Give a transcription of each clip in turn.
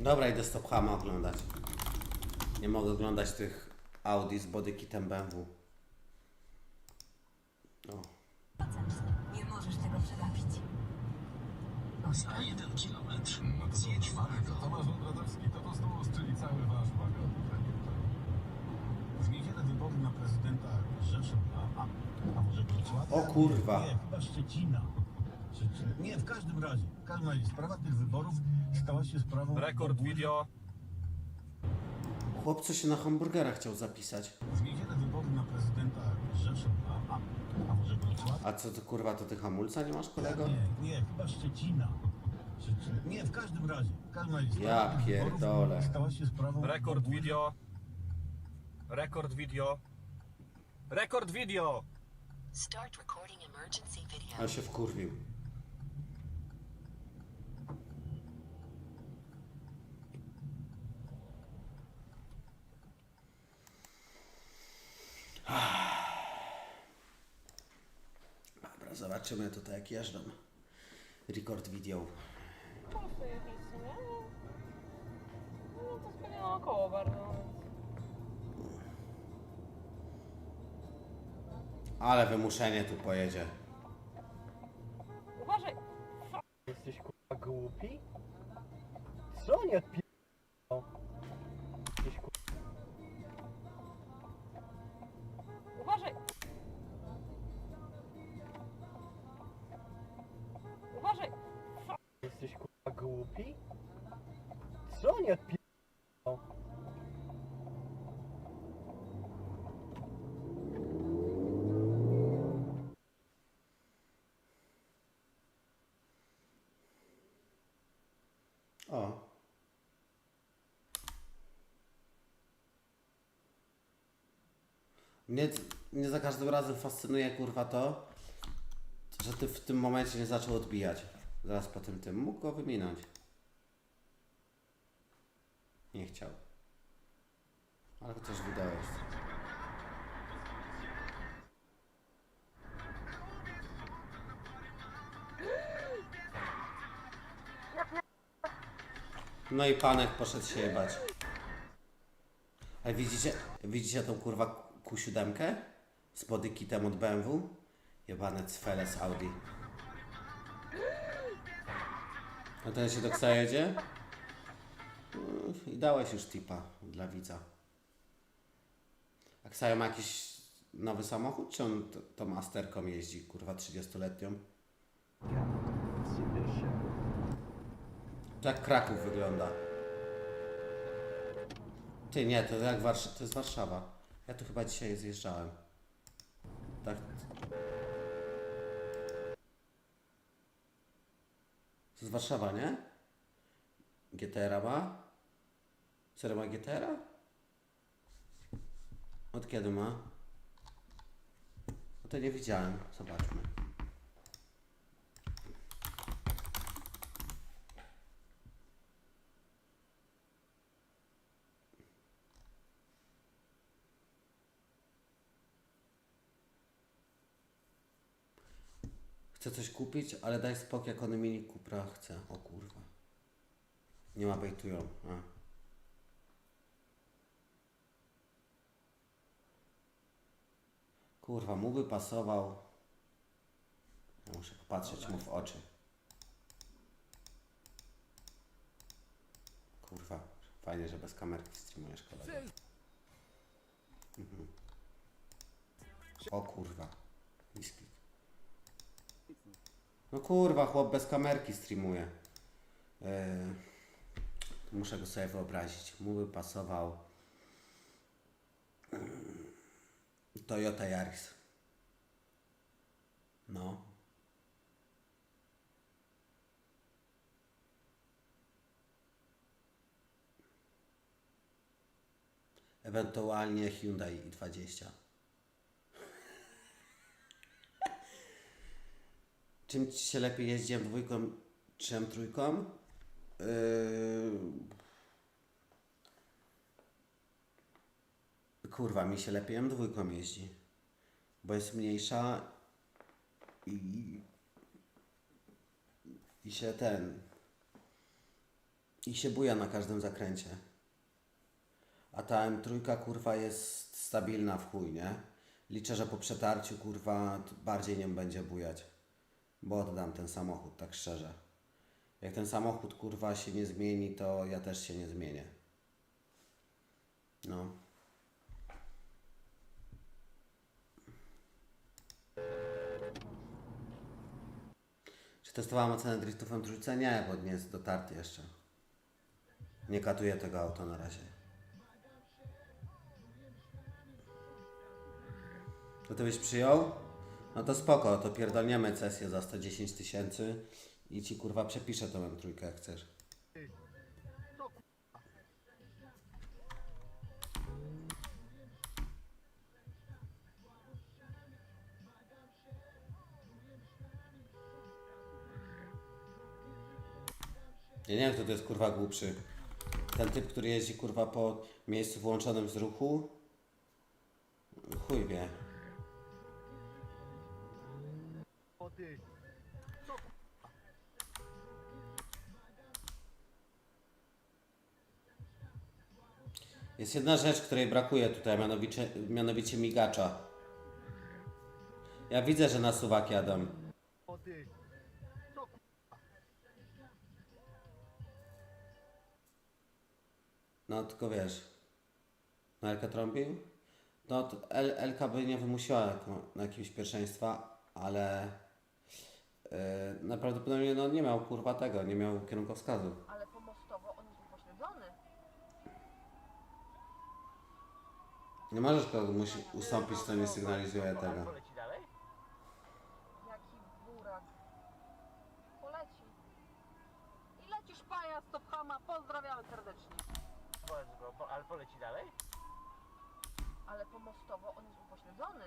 Dobra, idę Stop Hama oglądać. Nie mogę oglądać tych Audi z bodykitem BMW. O. Nie możesz tego przegapić. Za jeden kilometr zjedź w lewo. Tomasz Brodowski to po prostu ostrzeli cały wasz wagon. W niedzielę wybory na prezydenta Rzeszowa, a, a może Wrocławia? O kurwa. Nie, chyba Szczecina. Szczecina. Nie, w każdym razie. W każdym razie sprawa tych wyborów stała się sprawą... Rekord video. Chłopco się na hamburgera chciał zapisać. W niedzielę wybory na prezydenta Rzeszowa, a, a może Wrocławia? A co to kurwa, to ty hamulca nie masz kolego? Nie, nie, chyba Szczecina. Szczecina. Nie, w każdym razie. W każdym razie sprawa Ja tych wyborów pierdolę. Stała się sprawą... Rekord video. Rekord video. Rekord video. Start recording emergency video. Ale się wkurwił. Dobra, zobaczymy tutaj jak jeżdżą. Record video. Pasuje nic, nie? No to pewnie naokoło bardzo. Ale wymuszenie tu pojedzie. Uważaj! Jesteś kurwa głupi? Co nie odpi... Mnie, mnie za każdym razem fascynuje kurwa to, że ty w tym momencie nie zaczął odbijać. Zaraz po tym tym. Mógł go wyminąć. Nie chciał. Ale chociaż jest. No i panek poszedł się jebać. Ale widzicie, widzicie tą kurwa Q7 z bodykitem od BMW? Jebane cfele z Audi. A ten się do Ksa jedzie? I dałeś już tipa dla widza. A Ksajo ma jakiś nowy samochód, czy on to masterką jeździ, kurwa 30-letnią? To jak Kraków wygląda. Ty nie, to jak Warsz- to jest Warszawa. Ja tu chyba dzisiaj zjeżdżałem. Tak. To jest Warszawa, nie? GTR ma? Serio ma GTR? Od kiedy ma? No to nie widziałem. Zobaczmy. Coś kupić, ale daj spokój, jak one mini Cupra chce. O kurwa. Nie ma bejtują. A. Kurwa, mu by pasował. Ja muszę popatrzeć mu w oczy. Kurwa, fajnie, że bez kamerki streamujesz kolego. Mhm. O kurwa. No kurwa, chłop bez kamerki streamuje. Yy, muszę go sobie wyobrazić. Mu by pasował yy, Toyota Yaris. No. Ewentualnie Hyundai i20. Ci się lepiej jeździ dwójką czy trójką? Yy... Kurwa, mi się lepiej M2 jeździ. Bo jest mniejsza i, i się ten I się buja na każdym zakręcie. A ta M3 kurwa jest stabilna w chuj, nie? Liczę, że po przetarciu kurwa bardziej nie będzie bujać. Bo oddam ten samochód, tak szczerze. Jak ten samochód kurwa się nie zmieni, to ja też się nie zmienię. No. Czy testowałem ocenę driftów M3? Nie, bo nie jest dotarty jeszcze. Nie katuję tego auta na razie. To ty byś przyjął? No to spoko, to pierdolniemy sesję za 110 tysięcy i ci kurwa przepiszę tą M3 jak chcesz. Ja nie wiem, kto to jest kurwa głupszy. Ten typ, który jeździ kurwa po miejscu wyłączonym z ruchu. Chuj wie. O ty. Jest jedna rzecz, której brakuje tutaj, mianowicie, mianowicie migacza. Ja widzę, że na suwak jadą. O ty. No tylko wiesz. Na Elkę trąbił? No to El, Elka by nie wymusiła na jakiegoś pierwszeństwa, ale yy, najprawdopodobniej no, nie miał kurwa tego, nie miał kierunkowskazu. Ale pomostowo on jest upośledzony. Nie możesz komuś ustąpić, kto nie sygnalizuje tego. Poleci dalej? Jaki burak. Poleci. I lecisz paja z Tophama. Pozdrawiamy serdecznie. Powiedz go, po, ale poleci dalej? Ale pomostowo on jest upośledzony.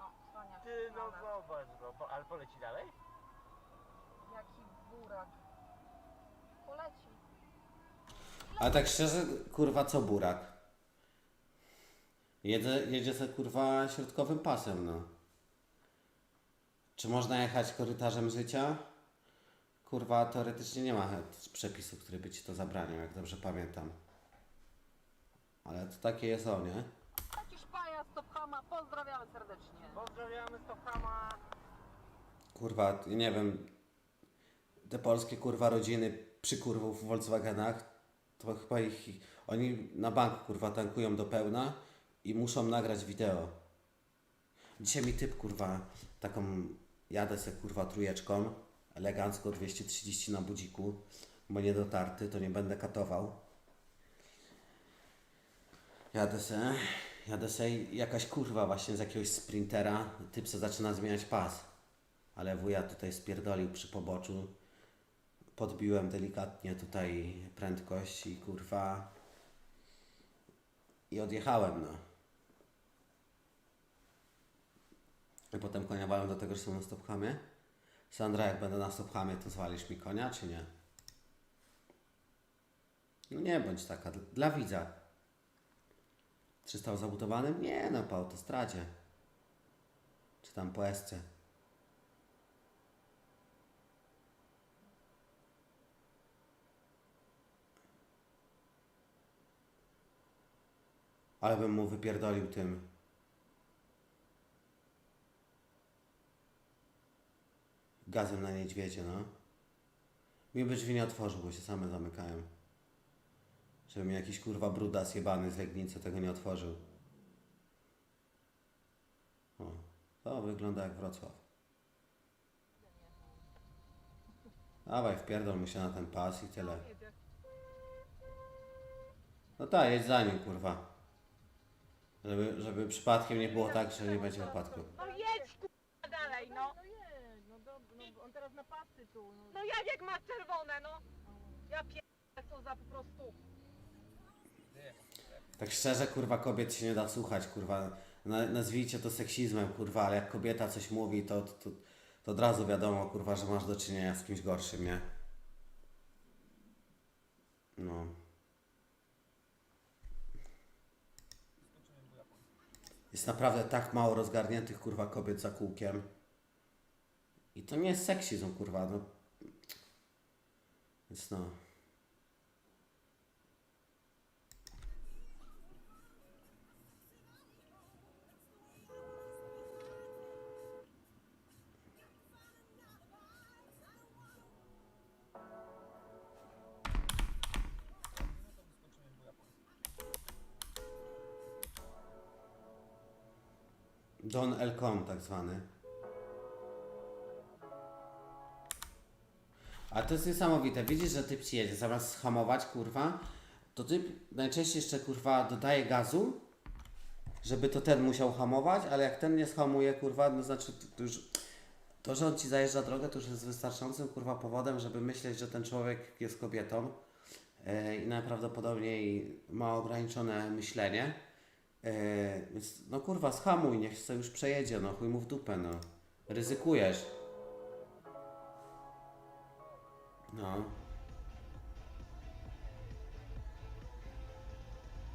O, cwaniak. Ty no zobacz go, po, ale poleci dalej? Jaki burak. Poleci. Ale tak szczerze, kurwa, co burak? Jedzie, jedzie se kurwa środkowym pasem, no. Czy można jechać korytarzem życia? Kurwa, teoretycznie nie ma przepisu, który by ci to zabraniał, jak dobrze pamiętam. Ale to takie jest o, nie? Lecisz paja z Tophama. Pozdrawiamy serdecznie. Pozdrawiamy Stockholma. Kurwa, nie wiem, te polskie kurwa rodziny przy kurwów w Volkswagenach, to chyba ich, oni na bank kurwa tankują do pełna i muszą nagrać wideo. Dzisiaj mi typ kurwa, taką, jadę se kurwa trójeczką, elegancko 230 na budziku, bo nie dotarty, to nie będę katował. Jadę se, jadę i jakaś kurwa właśnie z jakiegoś sprintera, typ se zaczyna zmieniać pas. Ale wuja tutaj spierdolił przy poboczu. Podbiłem delikatnie tutaj prędkość i kurwa. I odjechałem, no. I potem konia walą do tego, że są na stophamie. Sandra, jak będę na stophamie, to zwalisz mi konia, czy nie? No nie bądź taka, dla widza. Czy stał zabudowanym? Nie, no po autostradzie. Czy tam po esce. Ale bym mu wypierdolił tym. Gazem na niedźwiedzie, no. Mi by drzwi nie otworzył, bo się same zamykają. Żeby mi jakiś kurwa brudas jebany z Legnicy tego nie otworzył. O, to wygląda jak Wrocław. Dawaj, wpierdol mu się na ten pas i tyle. No tak, jedź za nim, kurwa. Żeby, żeby przypadkiem nie było tak, że nie będzie wypadku. No jedź k***a dalej, no. No jedź, no dobra, no on teraz na pasy tu. No. No jak jak masz czerwone, no. Ja pierdolę, co za po prostu. Tak szczerze, kurwa, kobiet się nie da słuchać, kurwa. Na, nazwijcie to seksizmem, kurwa, ale jak kobieta coś mówi, to, to, to od razu wiadomo, kurwa, że masz do czynienia z kimś gorszym, nie? No. Jest naprawdę tak mało rozgarniętych, kurwa, kobiet za kółkiem. I to nie jest seksizm, kurwa, no. Więc no. Don Elcom tak zwany. A to jest niesamowite. Widzisz, że typ ci jedzie. Zamiast hamować, kurwa, to typ najczęściej jeszcze, kurwa, dodaje gazu, żeby to ten musiał hamować, ale jak ten nie schamuje, kurwa, no znaczy to, już... To, że on ci zajeżdża drogę, to już jest wystarczającym, kurwa, powodem, żeby myśleć, że ten człowiek jest kobietą e, i najprawdopodobniej ma ograniczone myślenie. E, więc, no kurwa, schamuj, niech sobie już przejedzie, no chuj mu w dupę, no. Ryzykujesz. No.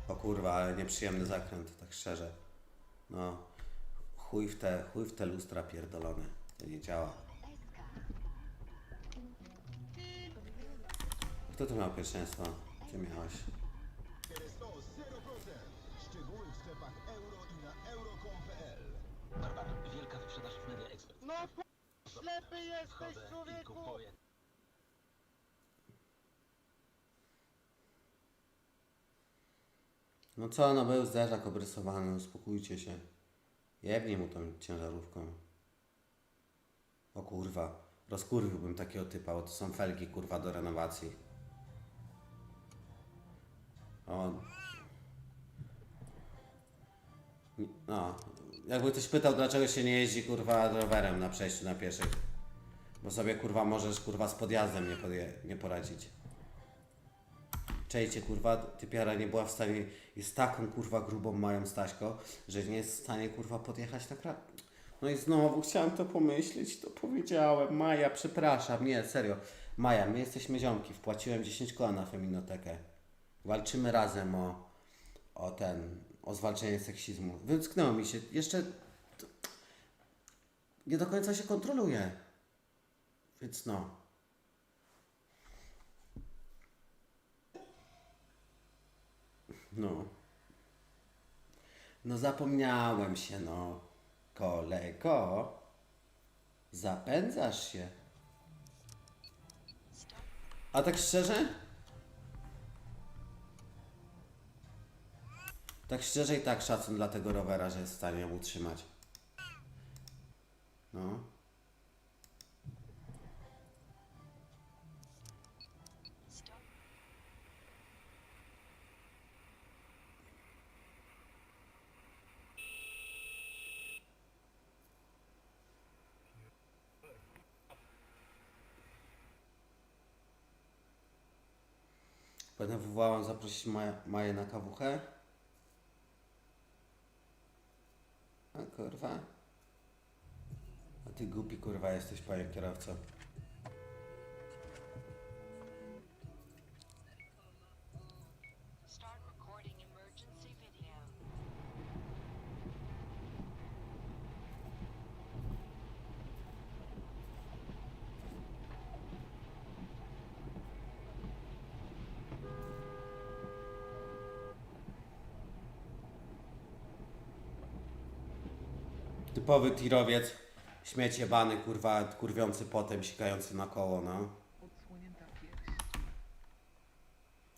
O kurwa, ale nieprzyjemny zakręt, tak szczerze. No. Chuj w te, chuj w te lustra pierdolone. To nie działa. Kto tu miał pierwszeństwo? Ty miałeś. No p... ślepy jesteś Chodzę i człowieku! kupuję. No co, no był zderzak obrysowany, uspokójcie się. Jebnij mu tą ciężarówką. O kurwa, rozkurwiłbym takiego typa, bo to są felgi kurwa do renowacji. O. No, jakby ktoś pytał, dlaczego się nie jeździ kurwa rowerem na przejściu na pieszych. Bo sobie kurwa możesz kurwa z podjazdem nie, podje- nie poradzić. Czejcie, kurwa, typiara nie była w stanie, jest taką, kurwa, grubą mają Staśko, że nie jest w stanie, kurwa, podjechać na kra... No i znowu chciałem to pomyśleć, to powiedziałem. Maja, przepraszam, nie, serio. Maja, my jesteśmy ziomki, wpłaciłem 10 koła na feminotekę. Walczymy razem o, o ten, o zwalczenie seksizmu. Wymsknęło mi się, jeszcze nie do końca się kontroluje. Więc no. No. No zapomniałem się, no. Kolego. Zapędzasz się. A tak szczerze? Tak szczerze i tak szacun dla tego rowera, że jest w stanie ją utrzymać. No. Będę wywołałem zaprosić Maję na kawuchę. A kurwa. A ty głupi kurwa jesteś, panie kierowco. Typowy tirowiec. Śmiecie bany, kurwa, kurwiący potem, sikający na koło, no. Odsłonięta pierś,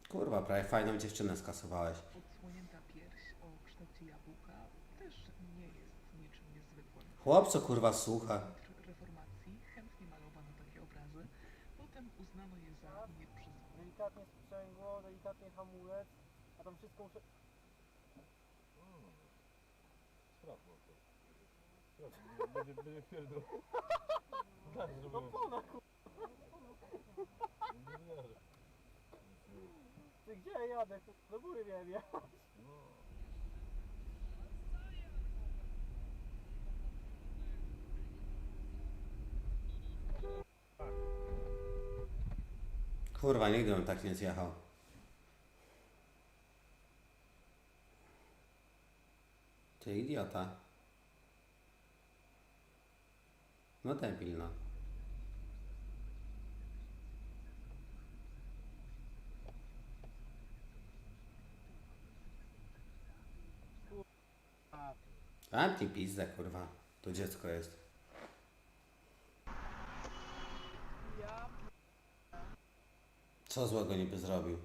Kurwa, prawie fajną dziewczynę skasowałeś. odsłonięta pierś o kształcie jabłka też nie jest niczym niezwykłym. Chłopco, kurwa, słucha. Delikatnie sprzęgło, delikatnie hamulec, a tam wszystko muszę... Będzie, będzie pierdol. Tak, żeby... Ty gdzie ja jadę? Do góry miałem jechać. Kurwa, nigdy bym tak nie zjechał. Ty idiota. No debil, no. A ty pizda, kurwa. To dziecko jest. Co złego niby zrobił?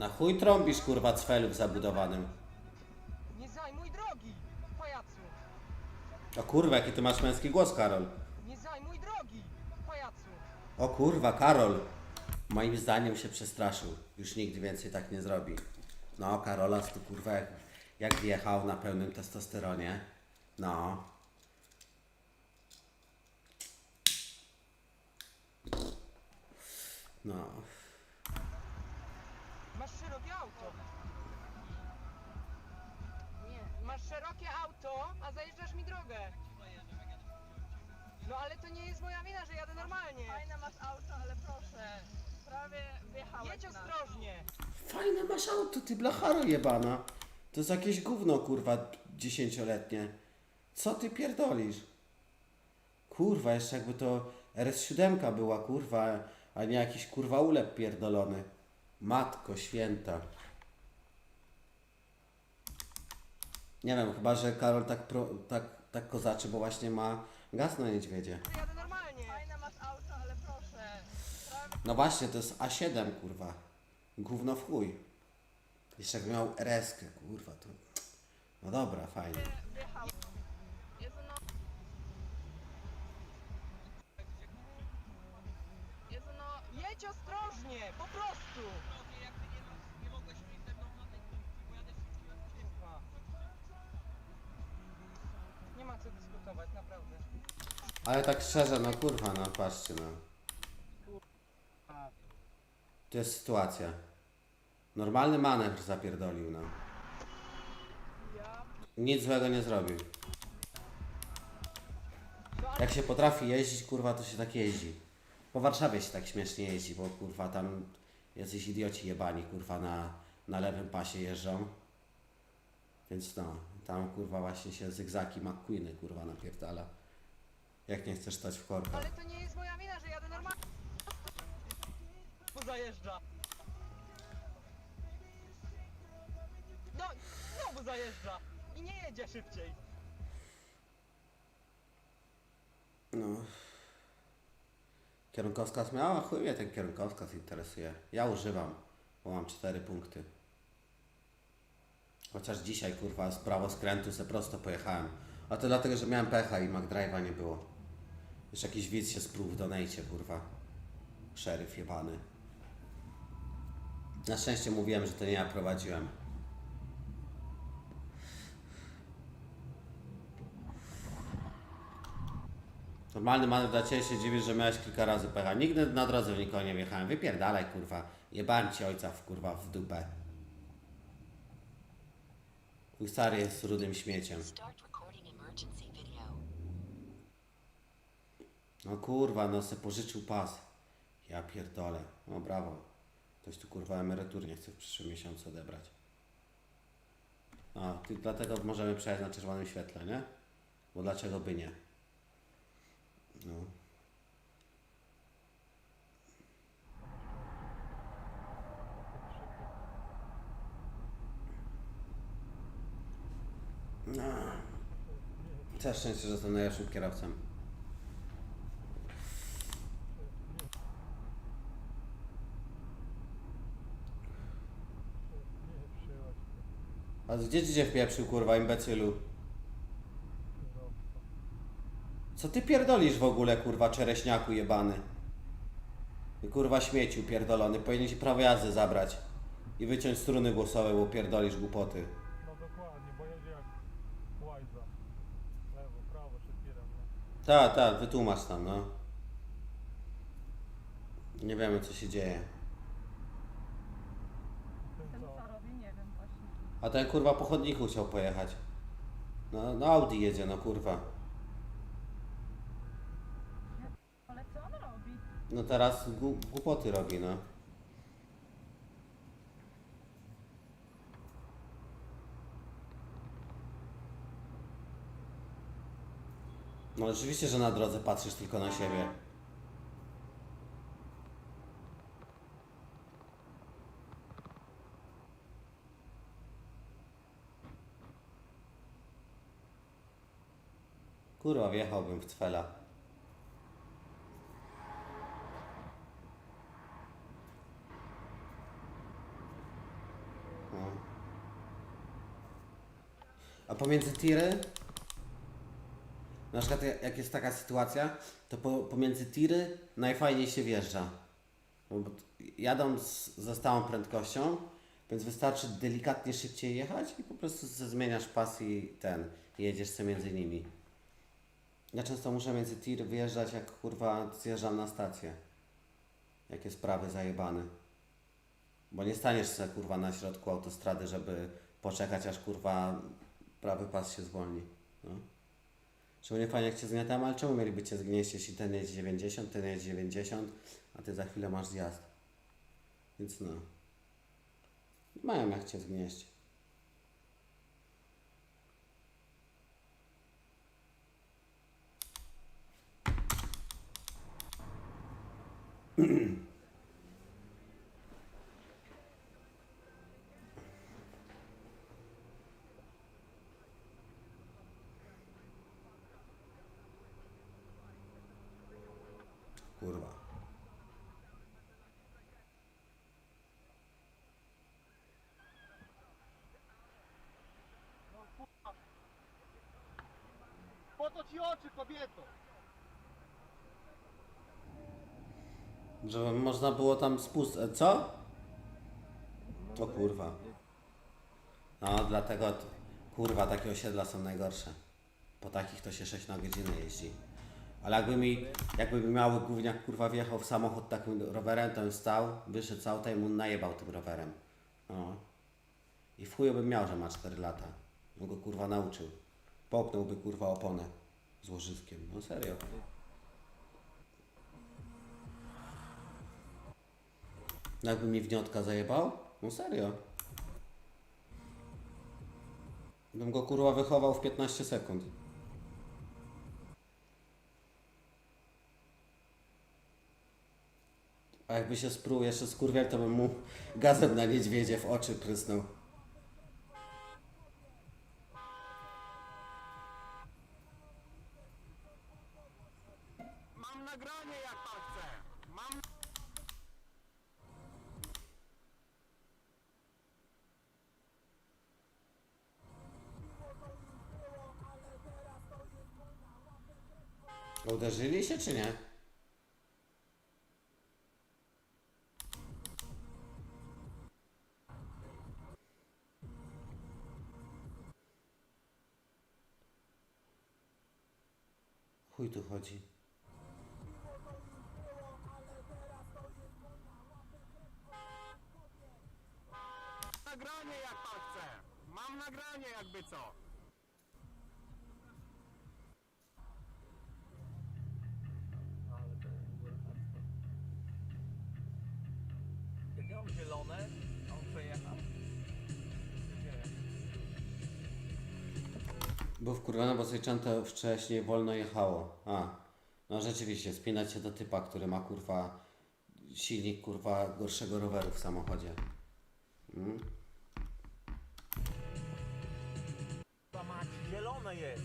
Na chuj trąbisz, kurwa, cfelu w zabudowanym. Nie zajmuj drogi, pajacu. O kurwa, jaki ty masz męski głos, Karol. Nie zajmuj drogi, pajacu. O kurwa, Karol. Moim zdaniem się przestraszył. Już nigdy więcej tak nie zrobi. No, Karolas to kurwa jak, jak wjechał na pełnym testosteronie. No. No. Masz szerokie auto. Nie. Masz szerokie auto, a zajeżdżasz mi drogę. No ale to nie jest moja wina, że jadę normalnie. Fajne masz auto, ale proszę. Prawie wjechałeś Jedź na ostrożnie. Fajne masz auto, ty blacharo jebana. To jest jakieś gówno, kurwa, dziesięcioletnie. Co ty pierdolisz? Kurwa, jeszcze jakby to RS7 była, kurwa, a nie jakiś kurwa ulep pierdolony. Matko święta. Nie wiem, chyba, że Karol tak, pro, tak, tak kozaczy, bo właśnie ma gaz na niedźwiedzie. Że jadę normalnie. Fajne masz auto, ale proszę. No właśnie, to jest A7, kurwa. Gówno w chuj. Jeszcze jak miał RS-kę, kurwa, to... No dobra, fajnie. wjechałeś. Jedź ostrożnie, po prostu. Nie ma co dyskutować, naprawdę. Ale tak szczerze, no kurwa, no patrzcie, no. To jest sytuacja. Normalny manewr zapierdolił, no. Nic złego nie zrobił. Jak się potrafi jeździć, kurwa, to się tak jeździ. Po Warszawie się tak śmiesznie jeździ, bo kurwa tam jacyś idioci jebani, kurwa, na, na lewym pasie jeżdżą. Więc no, tam kurwa właśnie się zygzaki McQueeny, kurwa, napierdala. Jak nie chcesz stać w korkach. Ale to nie jest moja wina, że jadę normalnie. Bo zajeżdża. No, znowu zajeżdża. I nie jedzie szybciej. No. Kierunkowskaz miała? Chuj mnie ten kierunkowskaz interesuje. Ja używam, bo mam cztery punkty. Chociaż dzisiaj, kurwa, z prawo skrętu se prosto pojechałem. A to dlatego, że miałem pecha i McDrive'a nie było. Jeszcze jakiś widz się sprół w donejcie, kurwa. Szeryf jebany. Na szczęście mówiłem, że to nie ja prowadziłem. Normalny manewr dla Ciebie się dziwisz, że miałeś kilka razy pecha. Nigdy na drodze w nikogo nie wjechałem. Wypierdalaj, kurwa. Jebałem Ci ojca w, kurwa, w dupę. Twój stary jest rudym śmieciem. No kurwa, no se pożyczył pas. Ja pierdolę. No brawo. Ktoś tu kurwa emerytur nie chce w przyszłym miesiącu odebrać. A, ty, dlatego możemy przejechać na czerwonym świetle, nie? Bo dlaczego by nie? No. No. Całe szczęście, że jestem najlepszym kierowcą. A gdzie ci się wpieprzył, kurwa, imbecylu? Co ty pierdolisz w ogóle, kurwa, czereśniaku jebany? Ty, kurwa, śmieciu pierdolony. Powinien ci prawo jazdy zabrać. I wyciąć struny głosowe, bo pierdolisz głupoty. No dokładnie, bo jedzie jak łajza. Lewo, prawo się kieram, no. Tak, tak, wytłumacz tam, no. Nie wiemy, co się dzieje. Ten co? robi, nie wiem właśnie. A ten, kurwa, po chodniku chciał pojechać. No, no Audi jedzie, no, kurwa. Ale co on robi? No teraz głupoty robi, no. No oczywiście, że na drodze patrzysz tylko na siebie. Kurwa, wjechałbym w cfela. A pomiędzy tiry? Na przykład jak jest taka sytuacja, to po, pomiędzy tiry najfajniej się wjeżdża. Bo bo jadą ze stałą prędkością, więc wystarczy delikatnie szybciej jechać i po prostu zmieniasz pas i ten, jedziesz sobie między nimi. Ja często muszę między tir wyjeżdżać, jak kurwa zjeżdżam na stację. Jak jest prawy zajebany. Bo nie staniesz sobie kurwa na środku autostrady, żeby poczekać aż kurwa prawy pas się zwolni. No. Szczególnie fajnie jak cię zgniatam, ale czemu mieliby cię zgnieść, jeśli ten jest 90, ten jest 90, a ty za chwilę masz zjazd. Więc no. Mają jak cię zgnieść. Kurwa. To ci oczy, kobieto! Żeby można było tam spust... e, Co? O kurwa. No, dlatego... Kurwa, takie osiedla są najgorsze. Po takich to się 6 na godzinę jeździ. Ale jakby mi, jakby mi mały gówniak kurwa wjechał w samochód takim rowerem, to bym stał, wyszedł z auta i mu najebał tym rowerem. No. I w chuju bym miał, że ma 4 lata. Bym go kurwa nauczył. Popnąłby kurwa oponę z łożyskiem. No serio. Jakby mi wniotka zajebał? No serio. Bym go kurwa wychował w 15 sekund. A jakby się sprół jeszcze skurwiel, to bym mu gazem na niedźwiedzie w oczy prysnął. Chuj tu chodzi. Nagranie jak pan chce! Mam nagranie jakby co! Mam zielone, Był wkurwiony, bo Sejczęte wcześniej wolno jechało. A, no rzeczywiście, spinać się do typa, który ma kurwa silnik kurwa gorszego roweru w samochodzie. Mm? Mać, zielone jest.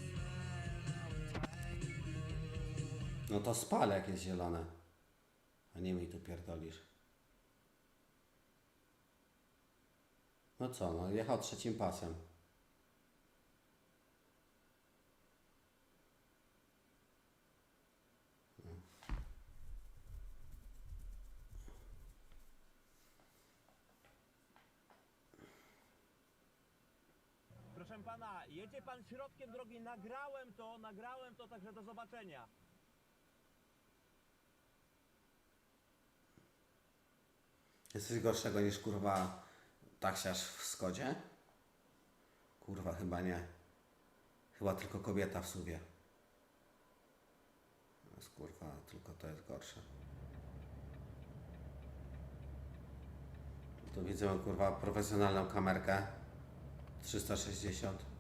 No to spal jak jest zielone. A nie mi tu pierdolisz. No co, no jechał trzecim pasem. Proszę pana, jedzie pan środkiem drogi, nagrałem to, nagrałem to, także do zobaczenia. Jest coś gorszego niż kurwa taksiarz w Skodzie? Kurwa, chyba nie. Chyba tylko kobieta w suwie. Jest kurwa, tylko to jest gorsze. Tu widzę kurwa profesjonalną kamerkę 360.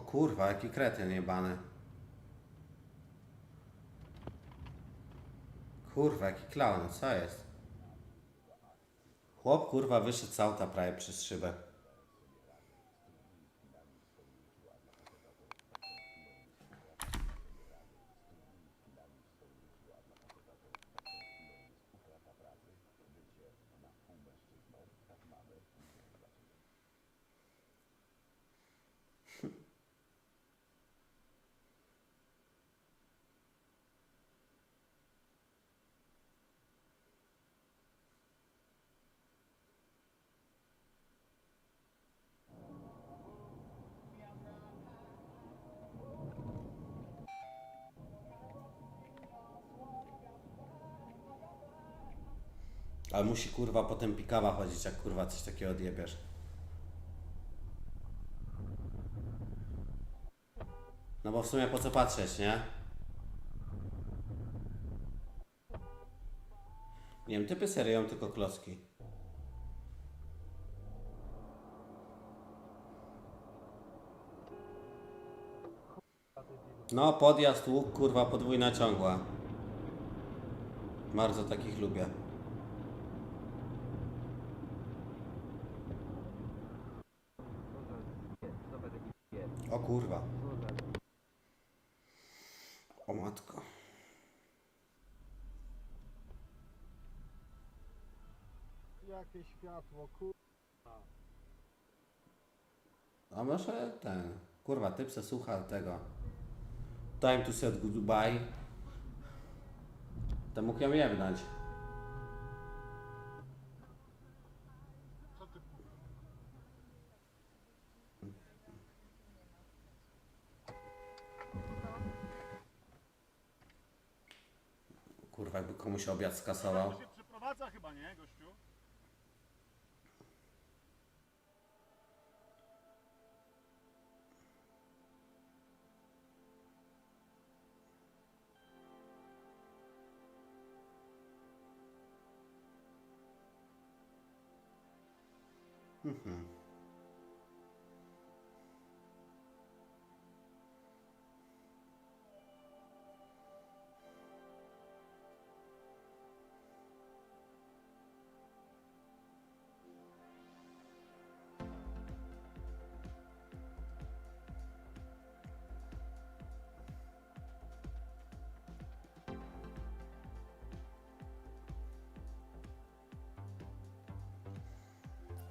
O kurwa, jaki kretyn jebany. Kurwa, jaki klaun, co jest? Chłop kurwa wyszedł z auta prawie przez szybę. Ale musi kurwa potem pikawa chodzić, jak kurwa coś takiego odjebiesz. No bo w sumie po co patrzeć, nie? Nie wiem, typy seryją tylko klocki. No, podjazd, łuk, kurwa, podwójna ciągła. Bardzo takich lubię. O kurwa. O matko. Jakie światło, kur... A może ten. Kurwa, typ se słucha tego. Time to set goodbye. To mógł ją jebnąć. Co ty Komuś obiad skasował. się przeprowadza chyba, nie, gościu?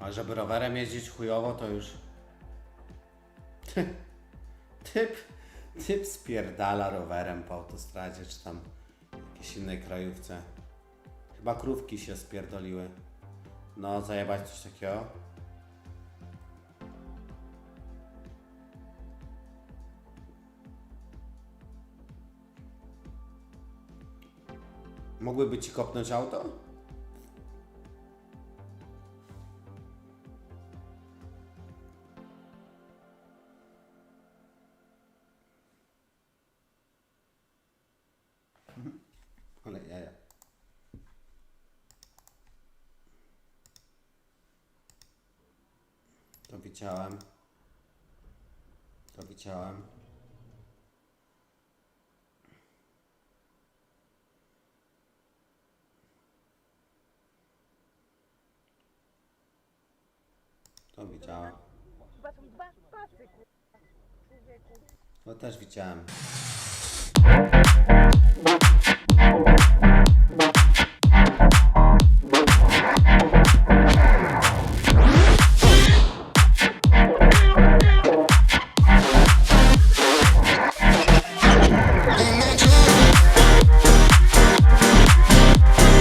A żeby rowerem jeździć chujowo, to już... Typ, typ spierdala rowerem po autostradzie, czy tam jakiejś innej krajówce. Chyba krówki się spierdoliły. No, zajebać coś takiego. Mogłyby ci kopnąć auto? Widziałem. To widziałem. To widziałem. Chyba są dwa pasy, Człowieku. To też widziałem.